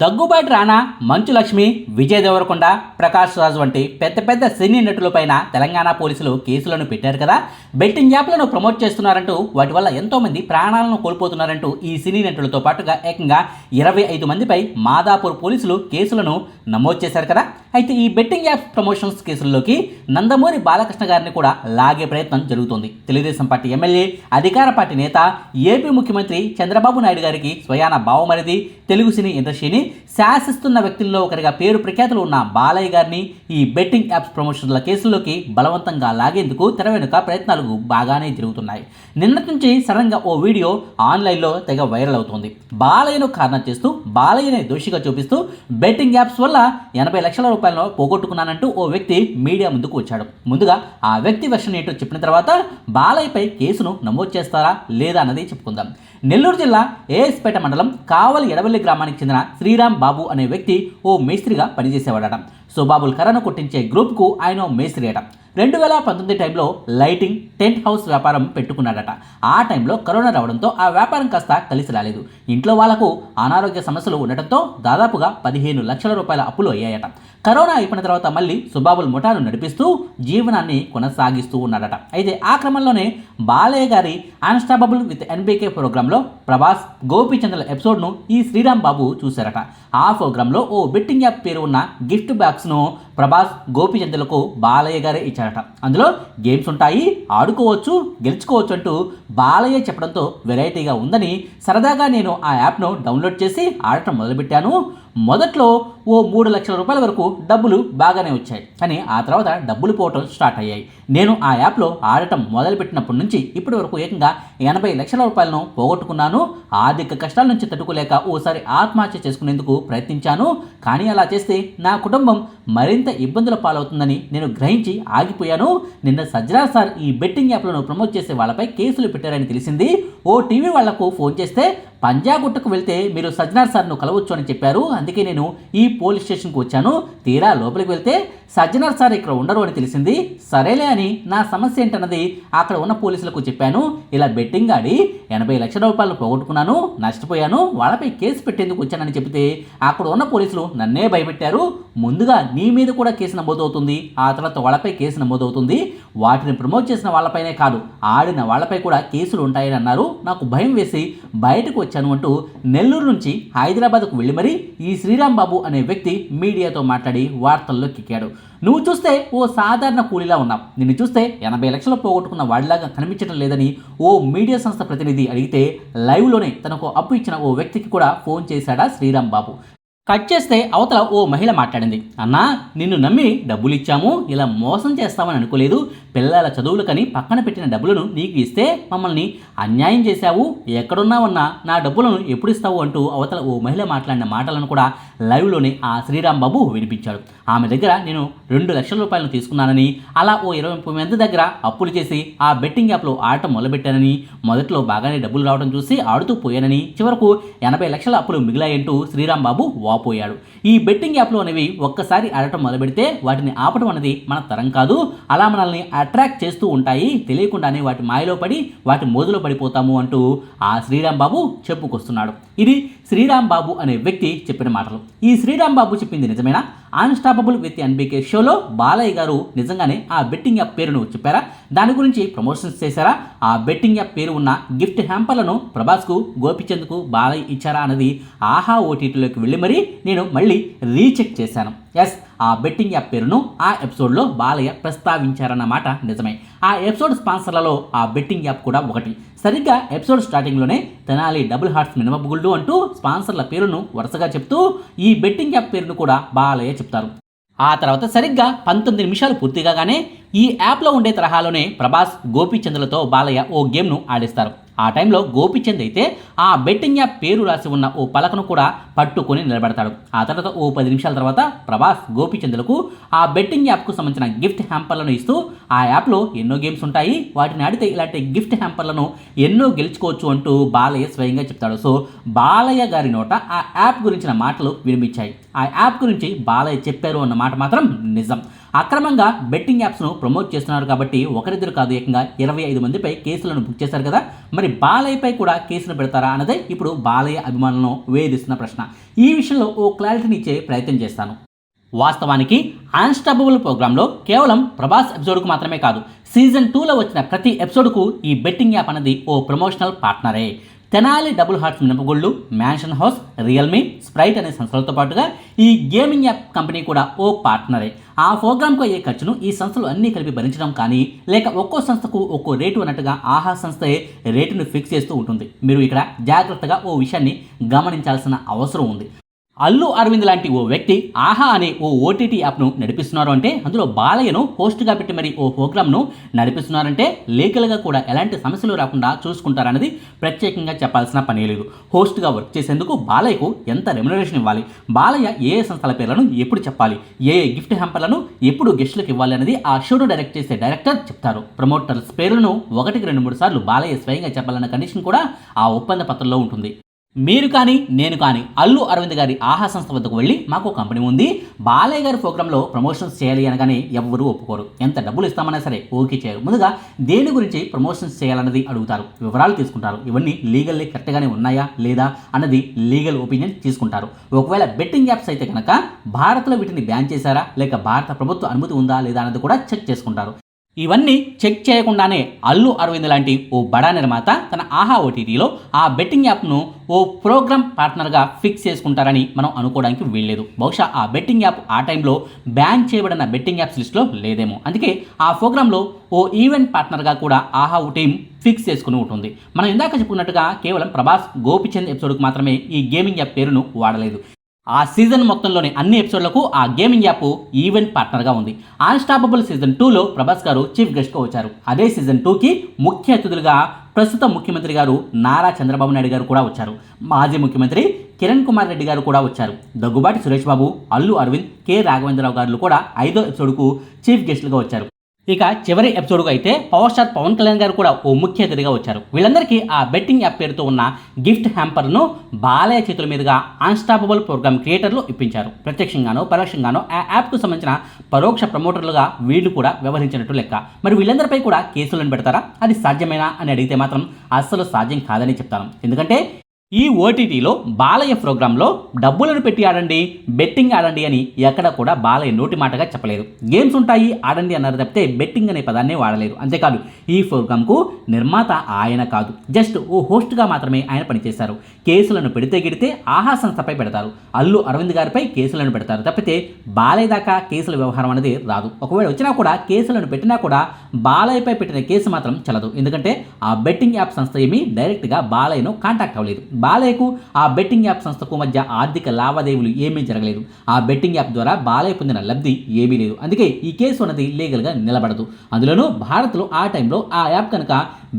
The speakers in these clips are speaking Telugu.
దగ్గుబాటి రానా మంచు లక్ష్మి విజయ్ దేవరకొండ ప్రకాష్ రాజ్ వంటి పెద్ద పెద్ద సినీ నటులపైన తెలంగాణ పోలీసులు కేసులను పెట్టారు కదా? బెట్టింగ్ యాప్లను ప్రమోట్ చేస్తున్నారంటూ వాటి వల్ల ఎంతోమంది ప్రాణాలను కోల్పోతున్నారంటూ ఈ సినీ నటులతో పాటుగా ఏకంగా ఇరవై ఐదు మందిపై మాదాపూర్ పోలీసులు కేసులను నమోదు చేశారు కదా? అయితే ఈ బెట్టింగ్ యాప్ ప్రమోషన్స్ కేసుల్లోకి నందమూరి బాలకృష్ణ గారిని కూడా లాగే ప్రయత్నం జరుగుతుంది. తెలుగుదేశం పార్టీ ఎమ్మెల్యే అధికార పార్టీ నేత ఏపీ ముఖ్యమంత్రి చంద్రబాబు నాయుడు గారికి స్వయాన భావమరిది తెలుగు సినీ ఇండస్ట్రీని శాసిస్తున్న వ్యక్తుల్లో ఒకరిగా పేరు ప్రఖ్యాతులు ఉన్న బాలయ్య గారిని ఈ బెట్టింగ్ యాప్స్ ప్రమోషన్ల కేసుల్లోకి బలవంతంగా లాగేందుకు తెర వెనుక ప్రయత్నాలు బాగానే జరుగుతున్నాయి. నిన్నటి నుంచి సడన్గా ఓ వీడియో ఆన్లైన్లో తెగ వైరల్ అవుతుంది. బాలయ్యను కారణం చేస్తూ బాలయ్యని దోషిగా చూపిస్తూ బెట్టింగ్ యాప్స్ వల్ల ఎనభై లక్షల రూపాయలను పోగొట్టుకున్నానంటూ ఓ వ్యక్తి మీడియా ముందుకు వచ్చాడు. ముందుగా ఆ వ్యక్తి వెర్షన్ ఏంటో చెప్పిన తర్వాత బాలయ్యపై కేసును నమోదు చేస్తారా లేదా అన్నది చెప్పుకుందాం. నెల్లూరు జిల్లా ఏఎస్పేట మండలం కావలి ఎడవల్లి గ్రామానికి చెందిన శ్రీ శ్రీరామ్ బాబు అనే వ్యక్తి ఓ మేస్త్రిగా పనిచేసేవాడట. సో బాబుల్ కర్రను కొట్టించే గ్రూప్కు ఆయన మేస్త్రి అట. రెండు వేల పంతొమ్మిది టైంలో లైటింగ్ టెంట్ హౌస్ వ్యాపారం పెట్టుకున్నాడట. ఆ టైంలో కరోనా రావడంతో ఆ వ్యాపారం కాస్త కలిసి రాలేదు. ఇంట్లో వాళ్ళకు అనారోగ్య సమస్యలు ఉండటంతో దాదాపుగా పదిహేను లక్షల రూపాయల అప్పులు అయ్యాయట. కరోనా అయిపోయిన తర్వాత మళ్ళీ సుబాబుల్ ముఠాను నడిపిస్తూ జీవనాన్ని కొనసాగిస్తూ ఉన్నాడట. అయితే ఆ క్రమంలోనే బాలయ్య గారి అన్స్టాపబుల్ విత్ ఎన్బీకే ప్రోగ్రాంలో ప్రభాస్ గోపీచంద్ర ఎపిసోడ్ను ఈ శ్రీరామ్ బాబు చూశారట. ఆ ప్రోగ్రాంలో ఓ బెట్టింగ్ యాప్ పేరు ఉన్న గిఫ్ట్ బాక్స్ను ప్రభాస్ గోపిచందులకు బాలయ్య గారే ఇచ్చారట. అందులో గేమ్స్ ఉంటాయి ఆడుకోవచ్చు గెలుచుకోవచ్చు అంటూ బాలయ్య చెప్పడంతో వెరైటీగా ఉందని సరదాగా నేను ఆ యాప్ను డౌన్లోడ్ చేసి ఆడటం మొదలుపెట్టాను. మొదట్లో ఓ మూడు లక్షల రూపాయల వరకు డబ్బులు బాగానే వచ్చాయి. కానీ ఆ తర్వాత డబ్బులు పోవటం స్టార్ట్ అయ్యాయి. నేను ఆ యాప్లో ఆడటం మొదలుపెట్టినప్పటి నుంచి ఇప్పటి వరకు ఏకంగా ఎనభై లక్షల రూపాయలను పోగొట్టుకున్నాను. ఆర్థిక కష్టాల నుంచి తట్టుకోలేక ఓసారి ఆత్మహత్య చేసుకునేందుకు ప్రయత్నించాను. కానీ అలా చేస్తే నా కుటుంబం మరింత ఇబ్బందుల పాలవుతుందని నేను గ్రహించి ఆగిపోయాను. నిన్న సజ్జనా సార్ ఈ బెట్టింగ్ యాప్లను ప్రమోట్ చేసే వాళ్ళపై కేసులు పెట్టారని తెలిసింది. ఓ టీవీ వాళ్ళకు ఫోన్ చేస్తే పంజాగుట్టకు వెళ్తే మీరు సజ్జనార్ సార్ను కలవచ్చు అని చెప్పారు. అందుకే నేను ఈ పోలీస్ స్టేషన్కి వచ్చాను. తీరా లోపలికి వెళ్తే సజ్జనార్ సార్ ఇక్కడ ఉండరు అని తెలిసింది. సరేలే అని నా సమస్య ఏంటన్నది అక్కడ ఉన్న పోలీసులకు చెప్పాను. ఇలా బెట్టింగ్ ఆడి ఎనభై లక్షల రూపాయలు పోగొట్టుకున్నాను నష్టపోయాను వాళ్ళపై కేసు పెట్టేందుకు వచ్చానని చెబితే అక్కడ ఉన్న పోలీసులు నన్నే భయపెట్టారు. ముందుగా నీ మీద కూడా కేసు నమోదవుతుంది. ఆ తర్వాత వాళ్ళపై కేసు నమోదవుతుంది. వాటిని ప్రమోట్ చేసిన వాళ్ళపైనే కాదు ఆడిన వాళ్ళపై కూడా కేసులు ఉంటాయని అన్నారు. నాకు భయం వేసి బయటకు వచ్చాను అంటూ నెల్లూరు నుంచి హైదరాబాద్కు వెళ్ళి మరీ ఈ శ్రీరామ్ బాబు అనే వ్యక్తి మీడియాతో మాట్లాడి వార్తల్లో ఎక్కాడు నువ్వు చూస్తే ఓ సాధారణ కూలీలా ఉన్నావు నిన్ను చూస్తే ఎనభై లక్షలు పోగొట్టుకున్న వాడిలాగా కనిపించడం లేదని ఓ మీడియా సంస్థ ప్రతినిధి అడిగితే లైవ్లోనే తనకు అప్పు ఇచ్చిన ఓ వ్యక్తికి కూడా ఫోన్ చేశాడా శ్రీరామ్ బాబు కట్ చేస్తే అవతల ఓ మహిళ మాట్లాడింది అన్నా నిన్ను నమ్మి డబ్బులు ఇచ్చాము ఇలా మోసం చేస్తామని అనుకోలేదు. పిల్లల చదువులకని పక్కన పెట్టిన డబ్బులను నీకు ఇస్తే మమ్మల్ని అన్యాయం చేశావు. ఎక్కడున్నావన్నా? నా డబ్బులను ఎప్పుడు ఇస్తావు అంటూ అవతల ఓ మహిళ మాట్లాడిన మాటలను కూడా లైవ్లోనే ఆ శ్రీరామ్ బాబు వినిపించాడు. ఆమె దగ్గర నేను రెండు లక్షల రూపాయలను తీసుకున్నానని అలా ఓ ఇరవై ముప్పై మంది దగ్గర అప్పులు చేసి ఆ బెట్టింగ్ యాప్లో ఆడటం మొదలుపెట్టానని మొదట్లో బాగానే డబ్బులు రావడం చూసి ఆడుతూ పోయానని చివరకు ఎనభై లక్షల అప్పులు మిగిలాయంటూ శ్రీరామ్ బాబు వాపోయాడు. ఈ బెట్టింగ్ యాప్లు అనేవి ఒక్కసారి ఆడటం మొదలుపెడితే వాటిని ఆపడం అనేది మన తరం కాదు అలా మనల్ని అట్రాక్ట్ చేస్తూ ఉంటాయి. తెలియకుండానే వాటి మాయలో పడి వాటి మోదులో పడిపోతాము అంటూ ఆ శ్రీరామ్ బాబు చెప్పుకొస్తున్నాడు. ఇది శ్రీరామ్ బాబు అనే వ్యక్తి చెప్పిన మాటలు. ఈ శ్రీరామ్ బాబు చెప్పింది నిజమేనా? అన్స్టాపబుల్ విత్ ఎన్బీకే షోలో బాలయ్య గారు నిజంగానే ఆ బెట్టింగ్ యాప్ పేరును చెప్పారా? దాని గురించి ప్రమోషన్స్ చేశారా? ఆ బెట్టింగ్ యాప్ పేరు ఉన్న గిఫ్ట్ హ్యాంపర్లను ప్రభాస్కు గోపిచంద్కు బాలయ్య ఇచ్చారా అన్నది ఆహా ఓటీటీలోకి వెళ్ళి మరీ నేను మళ్ళీ రీచెక్ చేశాను. ఎస్ ఆ బెట్టింగ్ యాప్ పేరును ఆ ఎపిసోడ్లో బాలయ్య ప్రస్తావించారన్నమాట. నిజమే. ఆ ఎపిసోడ్ స్పాన్సర్లలో ఆ బెట్టింగ్ యాప్ కూడా ఒకటి. సరిగ్గా ఎపిసోడ్ స్టార్టింగ్లోనే తెనాలి డబుల్ హార్ట్స్ మినమబుగుళ్ళు అంటూ స్పాన్సర్ల పేరును వరుసగా చెప్తూ ఈ బెట్టింగ్ యాప్ పేరును కూడా బాలయ్య చెప్తారు. ఆ తర్వాత సరిగ్గా పంతొమ్మిది నిమిషాలు పూర్తి కాగానే ఈ యాప్లో ఉండే తరహాలోనే ప్రభాస్ గోపీచంద్రలతో బాలయ్య ఓ గేమ్ను ఆడిస్తారు. ఆ టైంలో గోపిచంద్ అయితే ఆ బెట్టింగ్ యాప్ పేరు రాసి ఉన్న ఓ పలకను కూడా పట్టుకొని నిలబెడతాడు. ఆ తర్వాత ఓ పది నిమిషాల తర్వాత ప్రభాస్ గోపిచంద్లకు ఆ బెట్టింగ్ యాప్కు సంబంధించిన గిఫ్ట్ హ్యాంపర్లను ఇస్తూ ఆ యాప్లో ఎన్నో గేమ్స్ ఉంటాయి. వాటిని ఆడితే ఇలాంటి గిఫ్ట్ హ్యాంపర్లను ఎన్నో గెలుచుకోవచ్చు అంటూ బాలయ్య స్వయంగా చెప్తాడు. సో బాలయ్య గారి నోట ఆ యాప్ గురించిన మాటలు వినిపించాయి. ఆ యాప్ గురించి బాలయ్య చెప్పారు అన్న మాట మాత్రం నిజం. అక్రమంగా బెట్టింగ్ యాప్స్ను ప్రమోట్ చేస్తున్నారు కాబట్టి ఒకరిద్దరు కాదు ఏకంగా ఇరవై ఐదు మందిపై కేసులను బుక్ చేశారు కదా. మరి బాలయ్యపై కూడా కేసులు పెడతారా అన్నదే ఇప్పుడు బాలయ్య అభిమానులను వేధిస్తున్న ప్రశ్న. ఈ విషయంలో ఓ క్లారిటీని ఇచ్చే ప్రయత్నం చేస్తాను. వాస్తవానికి అన్స్టాపబుల్ ప్రోగ్రాంలో కేవలం ప్రభాస్ ఎపిసోడ్కు మాత్రమే కాదు సీజన్ టూలో వచ్చిన ప్రతి ఎపిసోడ్కు ఈ బెట్టింగ్ యాప్ అనేది ఓ ప్రమోషనల్ పార్ట్నరే తెనాలి డబుల్ హార్ట్స్ మినపగుళ్ళు మ్యాన్షన్ హౌస్ రియల్మీ స్ప్రైట్ అనే సంస్థలతో పాటుగా ఈ గేమింగ్ యాప్ కంపెనీ కూడా ఓ పార్ట్నరే. ఆ ప్రోగ్రామ్కు అయ్యే ఖర్చును ఈ సంస్థలు అన్నీ కలిపి భరించడం కానీ లేక ఒక్కో సంస్థకు ఒక్కో రేటు అన్నట్టుగా ఆహా సంస్థయే రేటును ఫిక్స్ చేస్తూ ఉంటుంది. మీరు ఇక్కడ జాగ్రత్తగా ఓ విషయాన్ని గమనించాల్సిన అవసరం ఉంది. అల్లు అరవింద్ లాంటి ఓ వ్యక్తి ఆహా అనే ఓ ఓటీటీ యాప్ను నడిపిస్తున్నారు అంటే అందులో బాలయ్యను హోస్ట్గా పెట్టి మరి ఓ ప్రోగ్రామ్ను నడిపిస్తున్నారంటే లీగల్గా కూడా ఎలాంటి సమస్యలు రాకుండా చూసుకుంటారన్నది ప్రత్యేకంగా చెప్పాల్సిన పని లేదు. హోస్ట్గా వర్క్ చేసేందుకు బాలయ్యకు ఎంత రెమ్యునరేషన్ ఇవ్వాలి? బాలయ్య ఏ ఏ సంస్థల పేర్లను ఎప్పుడు చెప్పాలి? ఏ ఏ గిఫ్ట్ హ్యాంపర్లను ఎప్పుడు గెస్టులకు ఇవ్వాలి అనేది ఆ షోను డైరెక్ట్ చేసే డైరెక్టర్ చెప్తారు. ప్రమోటర్స్ పేర్లను ఒకటికి రెండు మూడు సార్లు బాలయ్య స్వయంగా చెప్పాలన్న కండిషన్ కూడా ఆ ఒప్పంద పత్రంలో ఉంటుంది. మీరు కానీ నేను కానీ అల్లు అరవింద్ గారి ఆహా సంస్థ వద్దకు వెళ్ళి మాకు ఒక కంపెనీ ఉంది. బాలయ్య గారి ప్రోగ్రాంలో ప్రమోషన్స్ చేయాలి అనగానే ఎవ్వరూ ఒప్పుకోరు. ఎంత డబ్బులు ఇస్తామన్నా సరే ఓకే చేయరు. ముందుగా దేని గురించి ప్రమోషన్స్ చేయాలన్నది అడుగుతారు. వివరాలు తీసుకుంటారు. ఇవన్నీ లీగల్లీ కరెక్ట్గానే ఉన్నాయా లేదా అన్నది లీగల్ ఒపీనియన్ తీసుకుంటారు. ఒకవేళ బెట్టింగ్ యాప్స్ అయితే కనుక భారత్లో వీటిని బ్యాన్ చేశారా? లేక భారత ప్రభుత్వ అనుమతి ఉందా లేదా అన్నది కూడా చెక్ చేసుకుంటారు. ఇవన్నీ చెక్ చేయకుండానే అల్లు అరవింద్ లాంటి ఓ బడా నిర్మాత తన ఆహా ఓటీటీలో ఆ బెట్టింగ్ యాప్ను ఓ ప్రోగ్రామ్ పార్ట్నర్గా ఫిక్స్ చేసుకుంటారని మనం అనుకోవడానికి వీల్లేదు. బహుశా ఆ బెట్టింగ్ యాప్ ఆ టైంలో బ్యాన్ చేయబడిన బెట్టింగ్ యాప్స్ లిస్ట్లో లేదేమో. అందుకే ఆ ప్రోగ్రాంలో ఓ ఈవెంట్ పార్ట్నర్గా కూడా ఆహా టీం ఫిక్స్ చేసుకుని ఉంటుంది. మనం ఇందాక చెప్పుకున్నట్టుగా కేవలం ప్రభాస్ గోపిచంద్ ఎపిసోడ్కి మాత్రమే ఈ గేమింగ్ యాప్ పేరును వాడలేదు. ఆ సీజన్ మొత్తంలోని అన్ని ఎపిసోడ్లకు ఆ గేమింగ్ యాప్ ఈవెంట్ పార్ట్నర్గా ఉంది. అన్స్టాపబుల్ సీజన్ టూలో ప్రభాస్ గారు చీఫ్ గెస్ట్గా వచ్చారు. అదే సీజన్ టూకి ముఖ్య అతిథులుగా ప్రస్తుత ముఖ్యమంత్రి గారు నారా చంద్రబాబు నాయుడు గారు కూడా వచ్చారు. మాజీ ముఖ్యమంత్రి కిరణ్ కుమార్ రెడ్డి గారు కూడా వచ్చారు. దగ్గుబాటి సురేష్ బాబు అల్లు అరవింద్ కె రాఘవేంద్రరావు గారు కూడా ఐదో ఎపిసోడ్కు చీఫ్ గెస్ట్లుగా వచ్చారు. ఇక చివరి ఎపిసోడ్కు అయితే పవర్ స్టార్ పవన్ కళ్యాణ్ గారు కూడా ఓ ముఖ్య అతిథిగా వచ్చారు. వీళ్ళందరికీ ఆ బెట్టింగ్ యాప్ పేరుతో ఉన్న గిఫ్ట్ హ్యాంపర్ను బాలయ్య చేతుల మీదుగా అన్స్టాపబుల్ ప్రోగ్రామ్ క్రియేటర్లు ఇప్పించారు. ప్రత్యక్షంగానో పరోక్షంగానో ఆ యాప్కు సంబంధించిన పరోక్ష ప్రమోటర్లుగా వీళ్ళు కూడా వ్యవహరించినట్టు లెక్క. మరి వీళ్ళందరిపై కూడా కేసులను పెడతారా? అది సాధ్యమేనా అని అడిగితే మాత్రం అస్సలు సాధ్యం కాదని చెప్తాను. ఎందుకంటే ఈ ఓటీటీలో బాలయ్య ప్రోగ్రాంలో డబ్బులను పెట్టి ఆడండి బెట్టింగ్ ఆడండి అని ఎక్కడ కూడా బాలయ్య నోటి మాటగా చెప్పలేదు. గేమ్స్ ఉంటాయి ఆడండి అన్నారు తప్పితే బెట్టింగ్ అనే పదాన్ని వాడలేదు. అంతేకాదు ఈ ప్రోగ్రాంకు నిర్మాత ఆయన కాదు. జస్ట్ ఓ హోస్ట్గా మాత్రమే ఆయన పనిచేశారు. కేసులను పెడితే గిడితే ఆహా సంస్థపై పెడతారు. అల్లు అరవింద్ గారిపై కేసులను పెడతారు తప్పితే బాలయ్య దాకా కేసుల వ్యవహారం అనేది రాదు. ఒకవేళ వచ్చినా కూడా కేసులను పెట్టినా కూడా బాలయ్యపై పెట్టిన కేసు మాత్రం చల్లదు. ఎందుకంటే ఆ బెట్టింగ్ యాప్ సంస్థ ఏమీ డైరెక్ట్గా బాలయ్యను కాంటాక్ట్ అవ్వలేదు. బాలయ్యకు ఆ బెట్టింగ్ యాప్ సంస్థకు మధ్య ఆర్థిక లావాదేవీలు ఏమీ జరగలేదు. ఆ బెట్టింగ్ యాప్ ద్వారా బాలయ్య పొందిన లబ్ధి ఏమీ లేదు. అందుకే ఈ కేసు అన్నది లీగల్గా నిలబడదు. అందులోనూ భారత్లో ఆ టైంలో ఆ యాప్ కనుక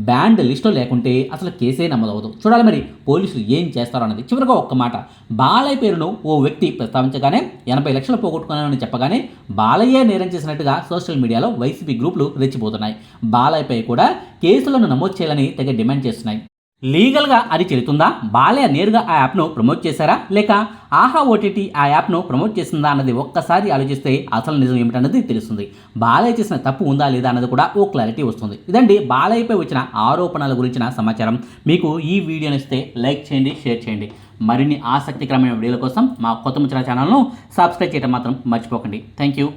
బ్యాండ్ లిస్టులో లేకుంటే అసలు కేసే నమోదవదు చూడాలి మరి పోలీసులు ఏం చేస్తారో అన్నది. చివరిగా ఒక్క మాట. బాలయ్య పేరును ఓ వ్యక్తి ప్రస్తావించగానే ఎనభై లక్షలు పోగొట్టుకున్నానని చెప్పగానే బాలయ్యే నేరం చేసినట్టుగా సోషల్ మీడియాలో వైసీపీ గ్రూపులు రెచ్చిపోతున్నాయి. బాలయ్యపై కూడా కేసులను నమోదు చేయాలని తెగ డిమాండ్ చేస్తున్నాయి. లీగల్గా అది చెల్లుతుందా? బాలయ్య నేరుగా ఆ యాప్ను ప్రమోట్ చేశారా? లేక ఆహా ఓటీటీ ఆ యాప్ను ప్రమోట్ చేసిందా అన్నది ఒక్కసారి ఆలోచిస్తే అసలు నిజం ఏమిటన్నది తెలుస్తుంది. బాలయ్య చేసిన తప్పు ఉందా లేదా అన్నది కూడా ఓ క్లారిటీ వస్తుంది. ఇదండి బాలయ్యపై వచ్చిన ఆరోపణల గురించిన సమాచారం. మీకు ఈ వీడియో ఇస్తే లైక్ చేయండి షేర్ చేయండి. మరిన్ని ఆసక్తికరమైన వీడియోల కోసం మా కొత్త ముచ్చిన ఛానల్ను సబ్స్క్రైబ్ చేయడం మాత్రం మర్చిపోకండి. Thank you